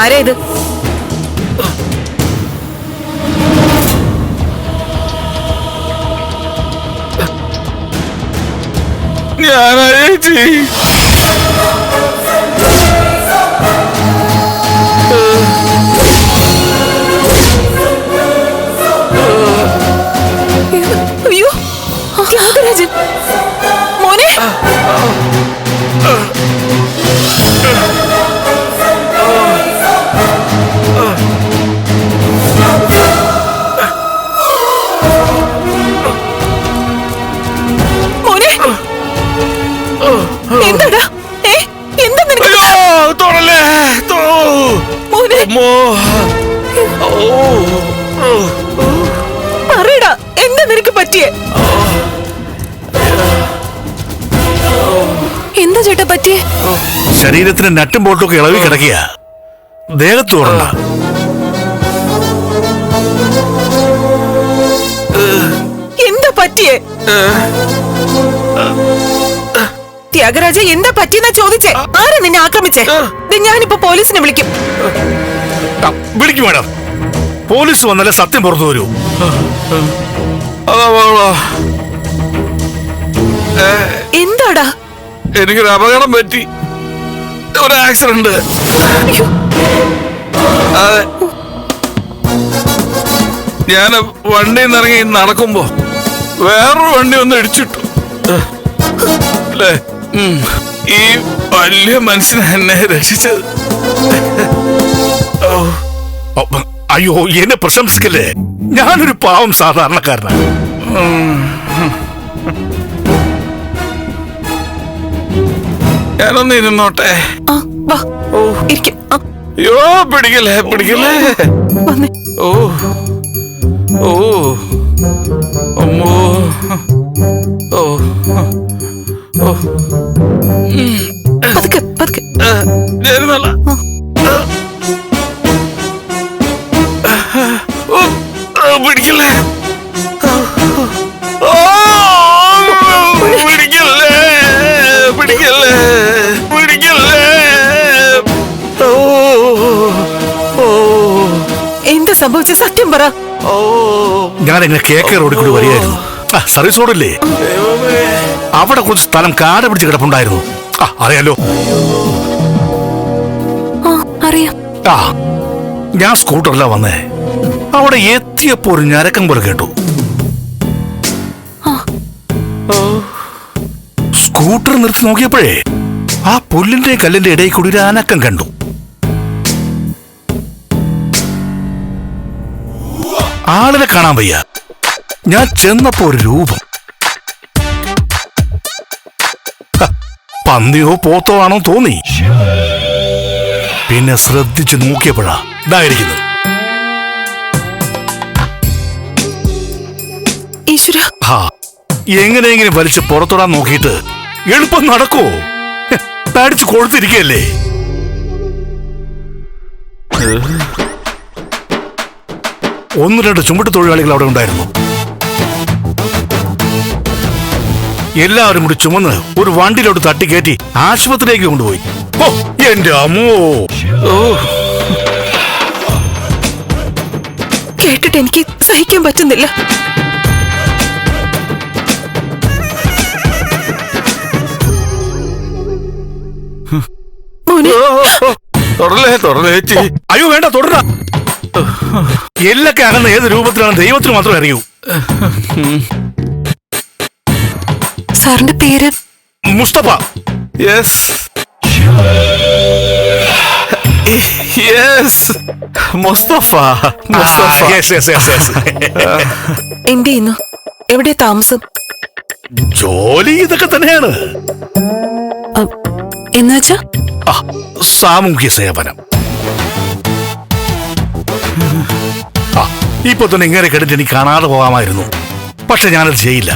ആരാ ഇത്? ചേട്ടാ പറ്റിയേ? ശരീരത്തിന് നട്ടും പോട്ടും ഒക്കെ ഇളവി കിടക്കുക ദേഹത്ത് ഓടണ്ട. എന്താ പറ്റിയേ? ത്യാഗരാജ എന്താ പറ്റിയെന്നാ ചോദിച്ചേ? ആരാ നിന്നെ ആക്രമിച്ചേ? ഞാനിപ്പോ പോലീസിനെ വിളിക്കും. വിളിക്കും മാഡം. പോലീസ് വന്നാലേ സത്യം പുറത്തു വരൂ. എന്താടാ? എനിക്കൊരു അപകടം പറ്റി. ഒരു ആക്സിഡന്റ് അതെ. ഞാൻ വണ്ടിയിൽ നിന്ന് ഇറങ്ങി നടക്കുമ്പോ വേറൊരു വണ്ടി ഒന്ന് ഇടിച്ചിട്ടു. അല്ലേ? ഈ വലിയ മനുഷ്യൻ എന്നെ രക്ഷിച്ചത്. അയ്യോ എന്നെ പ്രശംസിക്കല്ലേ? ഞാനൊരു പാവം സാധാരണക്കാരനാണ് ഞാനൊന്ന് ഇരുന്നോട്ടെ. അയ്യോ പിടിക്കല്ലേ പിടിക്കല്ലേ? ഓ. ഓ. അമ്മോ. ഓ. ഓ. പതുക്കെ പതുക്കെ. ഞാനിന്നല്ല. ഞാൻ എങ്ങനെ കേക്ക് റോഡിൽ കൂടി വരികയായിരുന്നു. ആ, സർവീസ് റോഡില്ലേ? അവിടെ കുറച്ച് സ്ഥലം കാട് പിടിച്ച് കിടപ്പുണ്ടായിരുന്നു. ആ അറിയാലോ? ആ അറിയാം. ആ ഞാൻ സ്കൂട്ടറിലാ വന്നേ. അവിടെ എത്തിയപ്പോ ഒരു ഞരക്കം പോലെ കേട്ടു. സ്കൂട്ടർ നിർത്തി നോക്കിയപ്പോഴേ ആ പുല്ലിന്റെ കല്ലിന്റെ ഇടയിൽ കൂടി ഒരു അനക്കം കണ്ടു. ആളിനെ കാണാൻ വയ്യ. ഞാൻ ചെന്നപ്പോ ഒരു രൂപം. പന്തിയോ പന്നിയോ പോത്തോ ആണോ തോന്നി. പിന്നെ ശ്രദ്ധിച്ചു നോക്കിയപ്പോഴാ ഇതായിരിക്കുന്നു എങ്ങനെയെങ്കിലും വലിച്ച് പുറത്തോടാൻ നോക്കിയിട്ട് എളുപ്പം നടക്കോ? പേടിച്ചു കൊടുത്തിരിക്കല്ലേ കൊഴുത്തിരിക്കല്ലേ ഒന്ന് രണ്ട് ചുമട്ട് തൊഴിലാളികൾ അവിടെ ഉണ്ടായിരുന്നു. എല്ലാവരും കൂടി ചുമന്ന് ഒരു വണ്ടിയിലോട്ട് തട്ടിക്കയറ്റി ആശുപത്രിയിലേക്ക് കൊണ്ടുപോയി. ഓ എന്റെ അമ്മോ. ഓ കേട്ടിട്ട് എനിക്ക് സഹിക്കാൻ പറ്റുന്നില്ല. തുടരലേ തുടരലേ അയ്യോ വേണ്ട തുടരാ എല്ലൊക്കെ അകന്ന ഏത് രൂപത്തിലാണ് ദൈവത്തിന് മാത്രമേ അറിയൂ. സാറിന്റെ പേര്? Mustafa. Yes yes Mustafa. Mustafa. Yes yes yes. എന്ത് ചെയ്യുന്നു? എവിടെ താമസം? ജോലി ഇതൊക്കെ തന്നെയാണ്. എന്നുവെച്ചാ ആ, സാമൂഹ്യ സേവനം. ആ ഇപ്പൊ തന്നെ ഇങ്ങനെ കിടന്നിട്ട് എനിക്ക് കാണാതെ പോകാമായിരുന്നു. പക്ഷെ ഞാനത് ചെയ്യില്ല.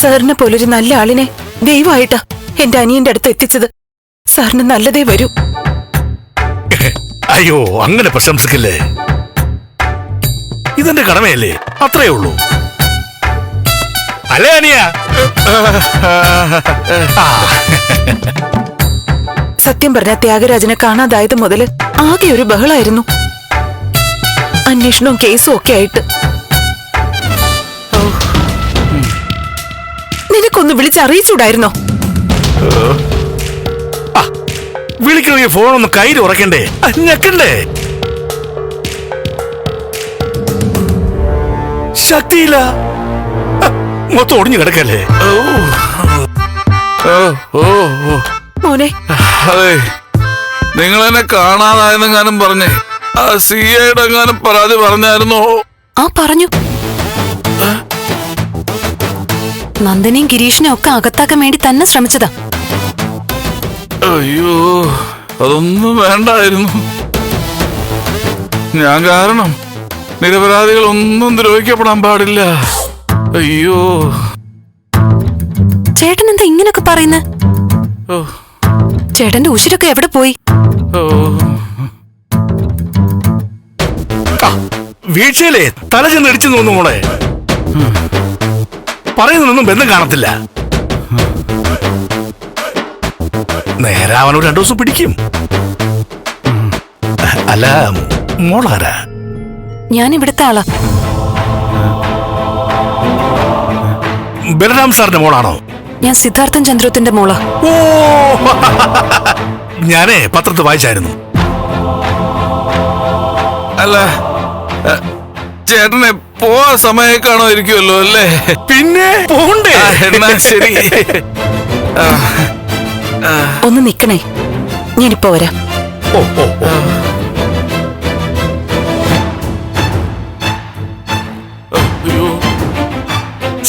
സാറിനെ പോലൊരു നല്ല ആളിനെ ദൈവമായിട്ടാ എന്റെ അനിയന്റെ അടുത്ത് എത്തിച്ചത്. സാറിന് നല്ലതേ വരൂ. അയ്യോ അങ്ങനെ പ്രശംസിക്കല്ലേ? ഇതെന്റെ കടമയല്ലേ? അത്രേ ഉള്ളൂ. അല്ലേ അനിയ? സത്യം പറഞ്ഞ ത്യാഗരാജനെ കാണാതായത് മുതൽ ആകെ ഒരു ബഹളായിരുന്നു. അന്വേഷണവും കേസും ഒക്കെ ആയിട്ട്. നിനക്കൊന്ന് വിളിച്ചറിയിച്ചൂടായിരുന്നോ? വിളിക്കണമെങ്കിൽ ഫോണൊന്ന് കയ്യിൽ ഉറക്കണ്ടേ? ഞെക്കണ്ടേ? ശക്തിയില്ല മൊത്തം ഒടിഞ്ഞു കിടക്കല്ലേ? ഓ. ഓ ഓ ഓ. മോനെ. അതെ. നിങ്ങൾ എന്നെ കാണാതായെന്നെങ്ങാനും പറഞ്ഞേ. ആ സി ഐയുടെ എങ്ങാനും പരാതി പറഞ്ഞായിരുന്നോ? ആ പറഞ്ഞു. നന്ദനെയും ഗിരീഷിനെ ഒക്കെ അകത്താക്കാൻ വേണ്ടി തന്നെ ശ്രമിച്ചതാ. അയ്യോ അതൊന്നും വേണ്ടായിരുന്നു. ഞാൻ കാരണം നിരപരാധികൾ ഒന്നും ദ്രോഹിക്കപ്പെടാൻ പാടില്ല. അയ്യോ. ചേട്ടൻ എന്താ ഇങ്ങനൊക്കെ പറയുന്നേ? ഓ. ചേട്ടന്റെ ഉശിരൊക്കെ എവിടെ പോയി? വീഴ്ചയിലേ തല ചെന്ന് ഇടിച്ചു തോന്നു മോളെ. പറയുന്നതൊന്നും ബന്ധം കാണത്തില്ല. നേരെ അവനോ രണ്ടു ദിവസം പിടിക്കും. അല്ല മോളാരാ? ഞാൻ ഇവിടുത്തെ ആളാ. ബലരാം സാറിന്റെ മോളാണോ? ഞാൻ സിദ്ധാർത്ഥൻ ചന്ദ്രത്തിന്റെ മോളാ. ഓ. ഞാനേ പത്രത്തിൽ വായിച്ചായിരുന്നു. അല്ല ചേട്ടനെ പോവാ സമയക്കാണോ കാണോ ഇരിക്കുമല്ലോ അല്ലേ? പിന്നെ? പോണ്ടേ? എന്നാ ശരി. ഒന്ന് നിക്കണേ. ഞാനിപ്പോ വരാം. ഓ ഓ ഓ.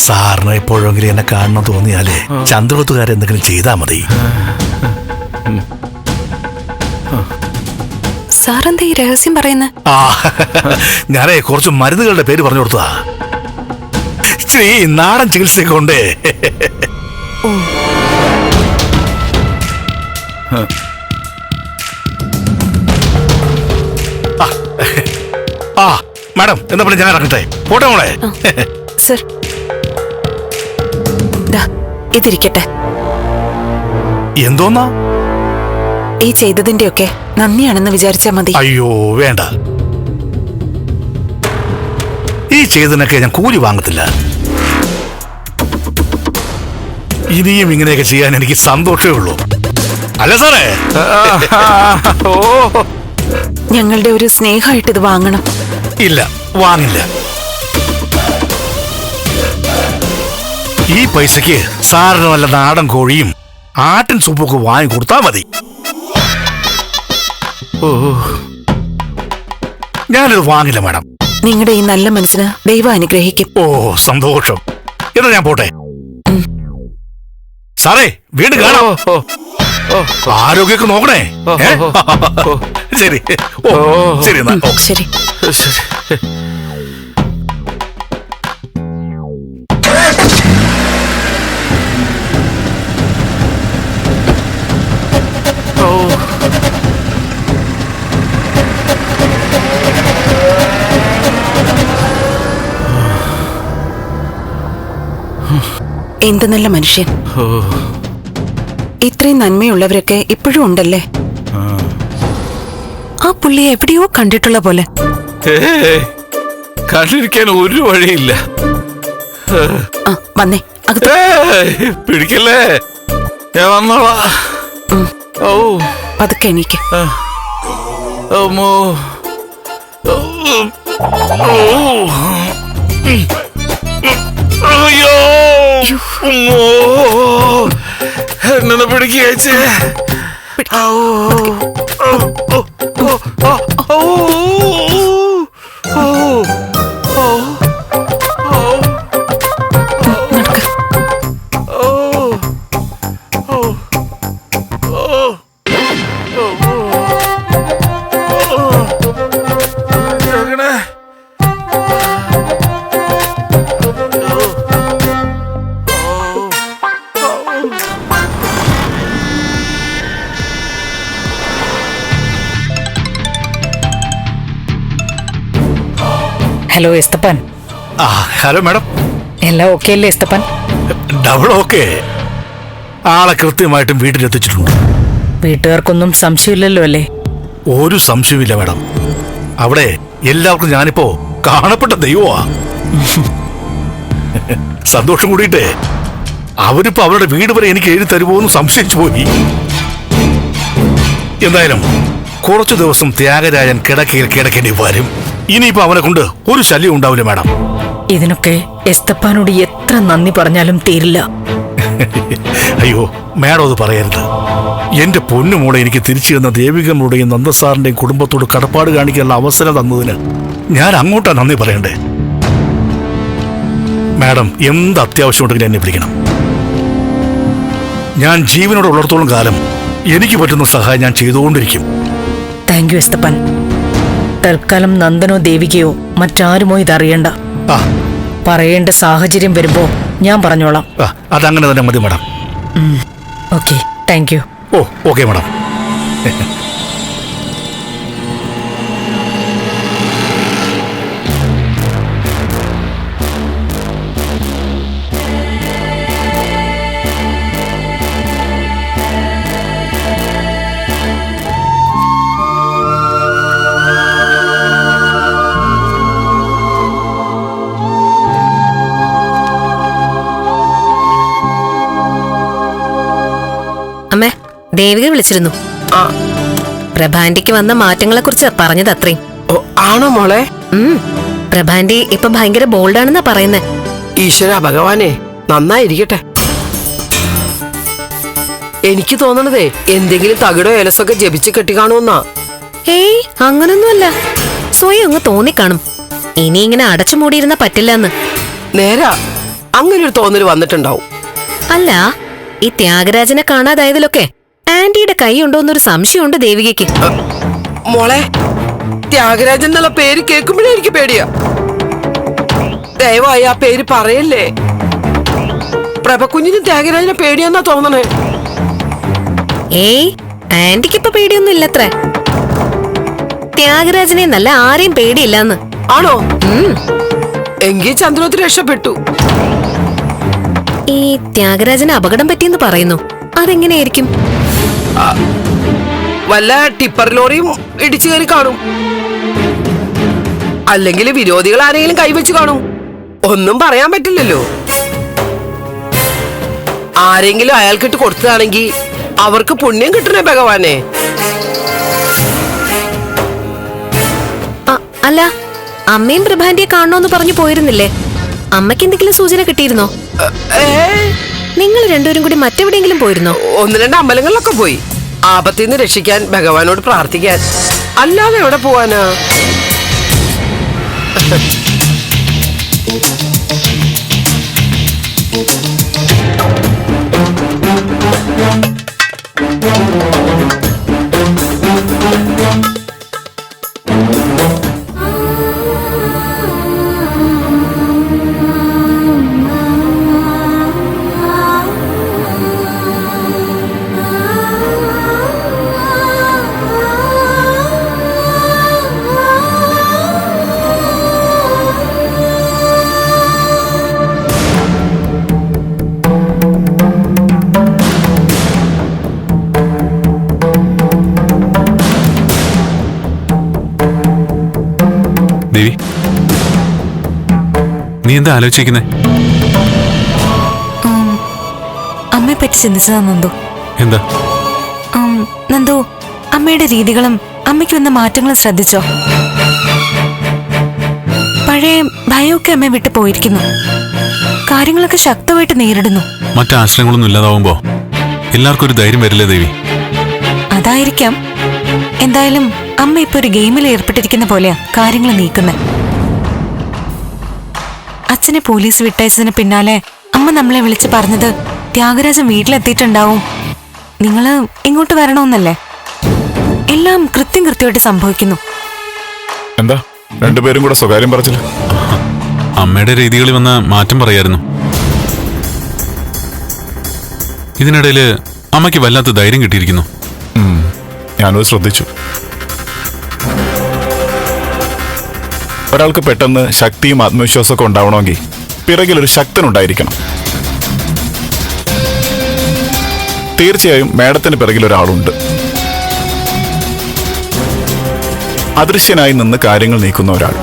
സാറിന് എപ്പോഴെങ്കിലും എന്നെ കാണണം തോന്നിയാലേ ചന്ദ്രവത്തുകാരെ എന്തെങ്കിലും ചെയ്താ മതി. സാറെന്താ ഈ രഹസ്യം പറയുന്ന? ആ ഞാനേ കുറച്ച് മരുന്നുകളുടെ പേര് പറഞ്ഞു കൊടുത്താ ശ്രീ നാടൻ ചികിത്സയൊക്കെ ഉണ്ട്. ആ. ആ മാഡം എന്താ പിന്നെ ഞാൻ ഇറങ്ങട്ടെ. പോട്ടെ മോളെ. സർ. ദാ ഇതിരിക്കട്ടെ. എന്തോന്നാ? ഈ ചെയ്തതിന്റെയൊക്കെ നന്ദിയാണെന്ന് വിചാരിച്ചാ മതി. അയ്യോ വേണ്ട. ഈ ചെയ്തതിനൊക്കെ ഞാൻ കൂലി വാങ്ങത്തില്ല. ഇനിയും ഇങ്ങനെയൊക്കെ ചെയ്യാൻ എനിക്ക് സന്തോഷമേ ഉള്ളൂ. അല്ല സാറേ. ഓ. ഞങ്ങളുടെ ഒരു സ്നേഹമായിട്ട് ഇത് വാങ്ങണം. ഇല്ല വാങ്ങില്ല. ഈ പൈസക്ക് സാറിന് വല്ല നാടൻ കോഴിയും ആട്ടിൻ സൂപ്പൊക്കെ വാങ്ങി കൊടുത്താൽ മതി. ഞാനിത് വാങ്ങില്ല മാഡം നിങ്ങളുടെ ഈ നല്ല മനസ്സിന് ദൈവം അനുഗ്രഹിക്കും. ഓ സന്തോഷം. എന്നാ ഞാൻ പോട്ടെ? സാറേ വീട് കാണോ. ആരോഗ്യമൊക്കെ നോക്കണേ? ശരി. ഓ. ശരി. ശരി. എന്ത് നല്ല മനുഷ്യൻ. ഓ. ഇത്രയും നന്മയുള്ളവരൊക്കെ ഇപ്പോഴും ഉണ്ടല്ലേ? ആ. പുള്ളിയെ എവിടെയോ കണ്ടിട്ടുള്ള പോലെ. കണ്ടിരിക്കാൻ ഒരു വഴിയില്ല. വന്നേ പിടിക്കല്ലേ? ഞാൻ വന്നോളാ. ഓ പതുക്കെ എണീക്ക്. ആ. അമ്മോ ഓ. ഓ. അയ്യോ അമ്മോ. എന്നെ പിടിക്കേ നടക്ക് ഹലോ എസ്തപ്പൻ ആ ഹലോ മാഡം എല്ലാം ഓക്കെ അല്ലേ എസ്തപ്പൻ ഡബിൾ ഓക്കെ ആളെ കൃത്യമായിട്ടും വീട്ടിലെത്തിച്ചിട്ടുണ്ട്. വീട്ടുകാർക്കൊന്നും സംശയമില്ലല്ലോ അല്ലേ? ഒരു സംശയമില്ല മാഡം അവിടെ എല്ലാവർക്കും ഞാനിപ്പോ കാണപ്പെട്ട ദൈവമാ. സന്തോഷം കൂടിയിട്ടേ. അവരിപ്പോ അവരുടെ വീട് വരെ എനിക്ക് എഴുതി തരുമോന്ന് സംശയിച്ചു പോയി. എന്തായാലും കുറച്ചു ദിവസം ത്യാഗരാജൻ കിടക്കയിൽ കിടക്കേണ്ടി വരും. ഇനിയിപ്പോ അവനെ കൊണ്ട് ഒരു ശല്യം ഉണ്ടാവില്ല മാഡം. ഇതിനൊക്കെ എസ്തപ്പാനോട് എത്ര നന്ദി പറഞ്ഞാലും തീരില്ല. അയ്യോ മാഡം അത് പറയരുത്. എന്റെ പൊന്നുമോളെ എനിക്ക് തിരിച്ചു തന്ന ദേവികമ്മയുടെയും നന്ദസാറിന്റെയും കുടുംബത്തോട് കടപ്പാട് കാണിക്കാനുള്ള അവസരം തന്നതിന് ഞാൻ അങ്ങോട്ടാ നന്ദി പറയണ്ടേ? മാഡം എന്ത് അത്യാവശ്യം ഉണ്ടെങ്കിലും എന്നെ വിളിക്കണം ഞാൻ ജീവനോട് ഉള്ളിടത്തോളം കാലം എനിക്ക് പറ്റുന്ന സഹായം ഞാൻ ചെയ്തുകൊണ്ടിരിക്കും. Thank you Esthappan. തൽക്കാലം നന്ദനോ ദേവികയോ മറ്റാരുമോ ഇതറിയണ്ട. പറയേണ്ട സാഹചര്യം വരുമ്പോ ഞാൻ പറഞ്ഞോളാം. ആ, അതങ്ങനെ തന്നെ മതി madam. Okay thank you. Oh okay madam. Devika വിളിച്ചിരുന്നു. പ്രഭാന്റിക്ക് വന്ന മാറ്റങ്ങളെ കുറിച്ച് പറഞ്ഞത് അത്രയും ആണോ മോളെ? പ്രഭാന്റി ഇപ്പൊ ഭയങ്കര ബോൾഡാണെന്നാ പറയുന്നേ. ഈശ്വര ഭഗവാനെ നന്നായിരിക്കട്ടെ. എനിക്ക് തോന്നണതേ എന്തെങ്കിലും തകിടോ എലസൊക്കെ ജപിച്ച് കെട്ടിക്കാണോന്നാ ഏയ് അങ്ങനൊന്നുമല്ല. സ്വയം അങ്ങ് തോന്നിക്കാണും. ഇനി ഇങ്ങനെ അടച്ചു മൂടിയിരുന്ന പറ്റില്ല എന്ന് നേരാ അങ്ങനെ ഒരു തോന്നൽ വന്നിട്ടുണ്ടാവും. അല്ല ഈ ത്യാഗരാജനെ കാണാതായതിലൊക്കെ ആന്റിയുടെ കൈ ഉണ്ടോന്നൊരു സംശയമുണ്ട് ദേവികയ്ക്ക്. മോളെ ത്യാഗരാജൻ എന്നുള്ള പേര് കേൾക്കുമ്പോഴേ എനിക്ക് പേടിയാ. ദയവായി ആ പേര് പറയല്ലേ? പ്രഭക്കുഞ്ഞിന് ത്യാഗരാജനെ പേടിയാന്നാ തോന്നണേ. ഏയ് ആന്റിക്ക് ഇപ്പൊ പേടിയൊന്നും ഇല്ലത്രേ ത്യാഗരാജനെ നല്ല ആരെയും പേടിയില്ലെന്ന്. ആണോ? എങ്കിൽ ചന്ദ്രോത്ത് രക്ഷപ്പെട്ടു. ഈ ത്യാഗരാജന് അപകടം പറ്റിയെന്ന് പറയുന്നു. അതെങ്ങനെയായിരിക്കും? വല്ല ടിപ്പർ ലോറിയും ഇടിച്ചു കയറി കാണും. അല്ലെങ്കിൽ വിരോധികൾ ആരെങ്കിലും കൈവച്ച് കാണും. ഒന്നും പറയാൻ പറ്റില്ലല്ലോ. ആരെങ്കിലും അയാൾക്കിട്ട് കൊടുത്തതാണെങ്കിൽ അവർക്ക് പുണ്യം കിട്ടണേ ഭഗവാനെ. അല്ല അമ്മയും പ്രഭാന്റിയെ കാണണോന്ന് പറഞ്ഞു പോയിരുന്നില്ലേ? അമ്മയ്ക്ക് എന്തെങ്കിലും സൂചന കിട്ടിയിരുന്നോ? ഏ നിങ്ങൾ രണ്ടുപേരും കൂടി മറ്റെവിടെയെങ്കിലും പോയിരുന്നോ? ഒന്ന് രണ്ട് അമ്പലങ്ങളിലൊക്കെ പോയി. ആപത്തിൽ നിന്ന് രക്ഷിക്കാൻ ഭഗവാനോട് പ്രാർത്ഥിക്കാൻ. അല്ലാതെ എവിടെ പോവാനാ? ദേവി എന്താ ആലോചിക്കുന്നേ അമ്മയെ പറ്റി ചിന്തിച്ചതാ നന്ദു. എന്താ? നന്ദു അമ്മയുടെ രീതികളും അമ്മയ്ക്ക് വന്ന മാറ്റങ്ങളും ശ്രദ്ധിച്ചോ? പഴയ ഭയമൊക്കെ അമ്മ വിട്ടു പോയിരിക്കുന്നു. കാര്യങ്ങളൊക്കെ ശക്തമായിട്ട് നേരിടുന്നു. മറ്റാശ്രയങ്ങളൊന്നും ഇല്ലാതാവുമ്പോ എല്ലാവർക്കും ഒരു ധൈര്യം വരില്ലേ ദേവി? അതായിരിക്കാം. എന്തായാലും അമ്മ ഇപ്പൊ ഒരു ഗെയിമിൽ ഏർപ്പെട്ടിരിക്കുന്ന പോലെയാ കാര്യങ്ങൾ നീക്കുന്നത് അച്ഛനെ പോലീസ് വിട്ടയച്ചതിന് പിന്നാലെ അമ്മ നമ്മളെ വിളിച്ച് പറഞ്ഞത് ത്യാഗരാജൻ വീട്ടിലെത്തിയിട്ടുണ്ടാവും. നിങ്ങൾ ഇങ്ങോട്ട് വരണമെന്നല്ലേ? എല്ലാം കൃത്യം കൃത്യമായിട്ട് സംഭവിക്കുന്നു. എന്താ? രണ്ടുപേരും കൂടെ സ്വകാര്യം പറഞ്ഞില്ല? അമ്മയുടെ രീതികളിൽ വന്ന മാറ്റം പറയായിരുന്നു. ഇതിനിടയിൽ അമ്മയ്ക്ക് വല്ലാത്ത ധൈര്യം കിട്ടിയിരിക്കുന്നു. ഞാനത് ശ്രദ്ധിച്ചു. ഒരാൾക്ക് പെട്ടെന്ന് ശക്തിയും ആത്മവിശ്വാസമൊക്കെ ഉണ്ടാവണമെങ്കിൽ പിറകിൽ ഒരു ശക്തനുണ്ടായിരിക്കണം. തീർച്ചയായും മേഡത്തിന് പിറകിൽ ഒരാളുണ്ട്. അദൃശ്യനായി നിന്ന് കാര്യങ്ങൾ നീക്കുന്ന ഒരാൾ.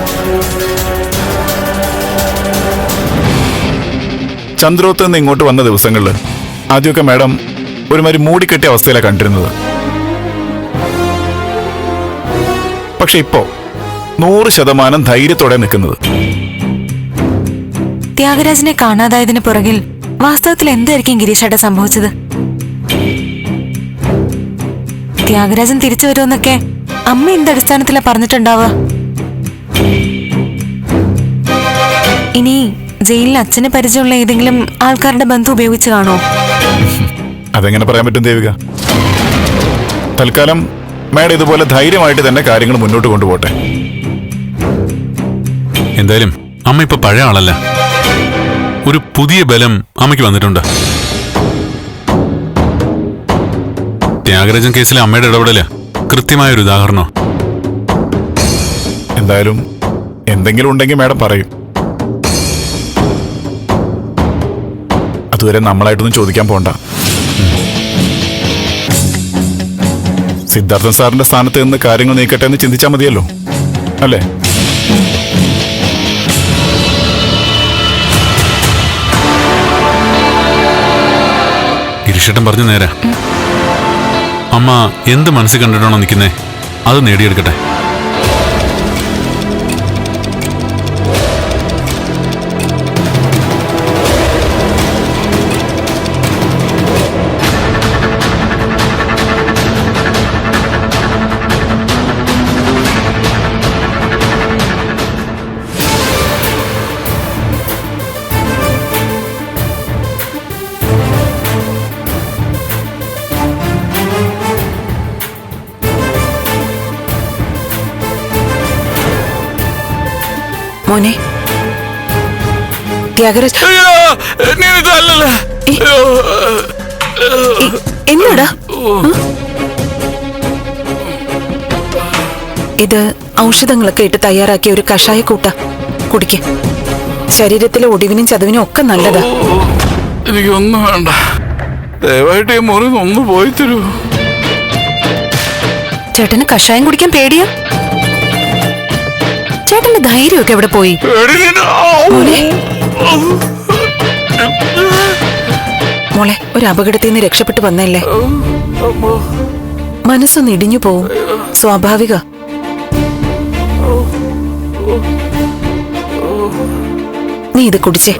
ചന്ദ്രോത്ത് നിന്ന് ഇങ്ങോട്ട് വന്ന ദിവസങ്ങളിൽ ആദ്യമൊക്കെ മാഡം ഒരുമാതിരി മൂടിക്കെട്ടിയ അവസ്ഥയിലാണ് കണ്ടിരുന്നത്. പക്ഷെ ഇപ്പോൾ നൂറ് ശതമാനം ധൈര്യത്തോടെ നിൽക്കുന്നത്. ത്യാഗരാജനെ കാണാതായതിനു പുറകിൽ വാസ്തവത്തിൽ എന്തായിരിക്കും ഗിരീഷേട്ട സംഭവിച്ചത്? ത്യാഗരാജൻ തിരിച്ചു വരുമെന്നൊക്കെ അമ്മ എന്ത് അടിസ്ഥാനത്തിലാ പറഞ്ഞിട്ടുണ്ടാവുക? ഇനി ജയിലിൽ അച്ഛന് പരിചയമുള്ള ഏതെങ്കിലും ആൾക്കാരുടെ ബന്ധം ഉപയോഗിച്ച് കാണോ അതെങ്ങനെ പറയാൻ പറ്റും ദേവിക? തൽക്കാലം മേഡം ഇതുപോലെ ധൈര്യമായിട്ട് തന്നെ കാര്യങ്ങൾ മുന്നോട്ട് കൊണ്ടുപോട്ടെ. എന്തായാലും അമ്മ ഇപ്പൊ പഴയ ആളല്ല. ഒരു പുതിയ ബലം അമ്മയ്ക്ക് വന്നിട്ടുണ്ട്. ത്യാഗരാജൻ കേസിലെ അമ്മയുടെ ഇടപെടൽ കൃത്യമായ ഒരു ഉദാഹരണം എന്തായാലും എന്തെങ്കിലും ഉണ്ടെങ്കിൽ മാഡം പറയും. അതുവരെ നമ്മളായിട്ടൊന്നും ചോദിക്കാൻ പോണ്ട. സിദ്ധാർത്ഥൻ സാറിന്റെ സ്ഥാനത്ത് നിന്ന് കാര്യങ്ങൾ നീക്കട്ടെ എന്ന് ചിന്തിച്ചാൽ മതിയല്ലോ. അല്ലേ? ഗിരീഷേട്ടൻ പറഞ്ഞു നേരെ. അമ്മ എന്ത് മനസ്സിൽ കണ്ടിട്ടാണോ നിൽക്കുന്നേ? അത് നേടിയെടുക്കട്ടെ. മോനെ. ത്യാഗരാജ്. എന്നാടാ? ഇത് ഔഷധങ്ങളൊക്കെ ഇട്ട് തയ്യാറാക്കിയ ഒരു കഷായ കൂട്ട. കുടിക്ക. ശരീരത്തിലെ ഒടിവിനും ചതവിനും ഒക്കെ നല്ലതാ. എനിക്കൊന്നും വേണ്ട. ദയവായിട്ട് ഈ മുറി ഒന്ന് പോയി തരൂ. ചേട്ടന് കഷായം കുടിക്കാൻ പേടിയാ. ചേട്ടന്റെ ധൈര്യമൊക്കെ എവിടെ പോയി. മോളെ ഒരു അപകടത്തിൽ നിന്ന് രക്ഷപ്പെട്ടു വന്നല്ലേ മനസ്സൊന്ന് ഇടിഞ്ഞു പോവും. സ്വാഭാവിക. നീ ഇത് കുടിച്ചേ.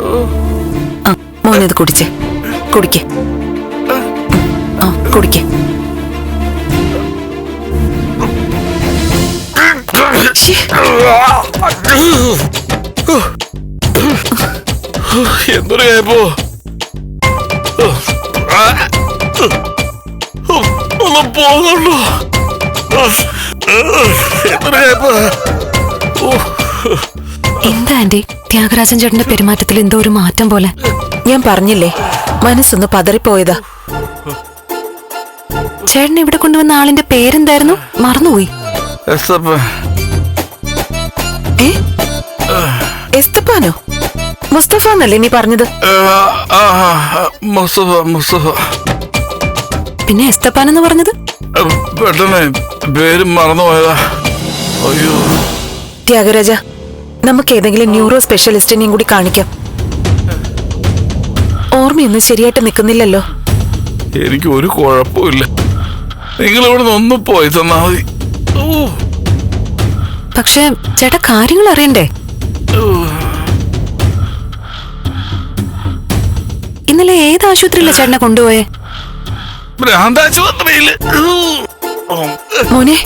ആ മോനെ ഇത് കുടിച്ചേ. കുടിക്കേ. ആ കുടിക്കേ. എന്തൊരു കേപ്പോ ഒന്ന് പോകുന്നുണ്ടോ എന്തൊരു കേപ്പ് എന്താ ആന്റി? ത്യാഗരാജൻ ചേട്ടന്റെ പെരുമാറ്റത്തിൽ എന്തോ ഒരു മാറ്റം പോലെ. ഞാൻ പറഞ്ഞില്ലേ മനസ്സൊന്ന് പതറിപ്പോയതാ. ചേട്ടൻ ഇവിടെ കൊണ്ടുവന്ന ആളിന്റെ പേരെന്തായിരുന്നു? മറന്നുപോയി. എസ്തപ്പാനോ? മുസ്തഫ എന്നല്ലേ നീ പറഞ്ഞത്? മുസ്തഫ മുസ്തഫ. പിന്നെ എസ്തപ്പാൻ എന്ന് പറഞ്ഞത് പെട്ടെന്ന് പേര് മറന്നുപോയതാ. അയ്യോ. ത്യാഗരാജ നമുക്ക് ഏതെങ്കിലും ന്യൂറോ സ്പെഷ്യലിസ്റ്റിനെയും കൂടി കാണിക്കാം. ഓർമ്മയൊന്നും ശരിയായിട്ട് നിൽക്കുന്നില്ലല്ലോ. എനിക്ക് ഒരു കുഴപ്പമില്ല നിങ്ങൾ ഇവിടെ നിന്ന് ഒന്ന് പോയി തന്നാ മതി. ഓ. പക്ഷെ ചേട്ടാ കാര്യങ്ങൾ അറിയണ്ടേ? ഇന്നലെ ഏത് ആശുപത്രിയില്ല ചേട്ടനെ കൊണ്ടുപോയേ? ഭ്രാന്താശുപത്രിയിൽ മോനെ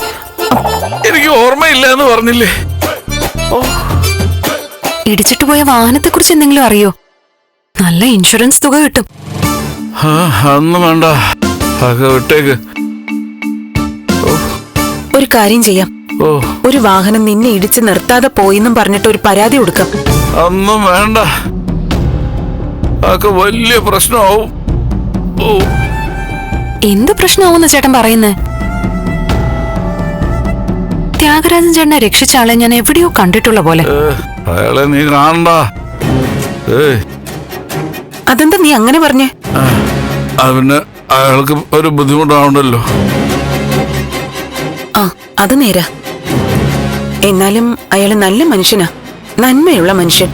എനിക്ക് ഓർമ്മയില്ല എന്ന് പറഞ്ഞില്ലേ ഇടിച്ചിട്ട് പോയ വാഹനത്തെ കുറിച്ച് എന്തെങ്കിലും അറിയോ? നല്ല ഇൻഷുറൻസ് തുക കിട്ടും. അതൊന്നും വേണ്ട. വിട്ടേക്ക്. ഒരു കാര്യം ചെയ്യാം. ഒരു വാഹനം നിന്നെ ഇടിച്ച് നിർത്താതെ പോയിന്നും പറഞ്ഞിട്ട് ഒരു പരാതി കൊടുക്കാം. ഒന്നും വേണ്ട. അതൊക്കെ വലിയ പ്രശ്നമാവും. എന്ത് പ്രശ്നമാവുന്ന ചേട്ടൻ പറയുന്നേ? ത്യാഗരാജൻ ചേട്ടനെ രക്ഷിച്ച ആളെ ഞാൻ എവിടെയോ കണ്ടിട്ടുള്ള പോലെ. അയാളെ നീ കാണണ്ട. അതെന്താ നീ അങ്ങനെ പറഞ്ഞേ? അവന് അയാൾക്ക് ഒരു ബുദ്ധിമുട്ടാവണ്ടല്ലോ. ആ അത് നേരാ. എന്നാലും അയാൾ നല്ല മനുഷ്യനാ. നന്മയുള്ള മനുഷ്യൻ.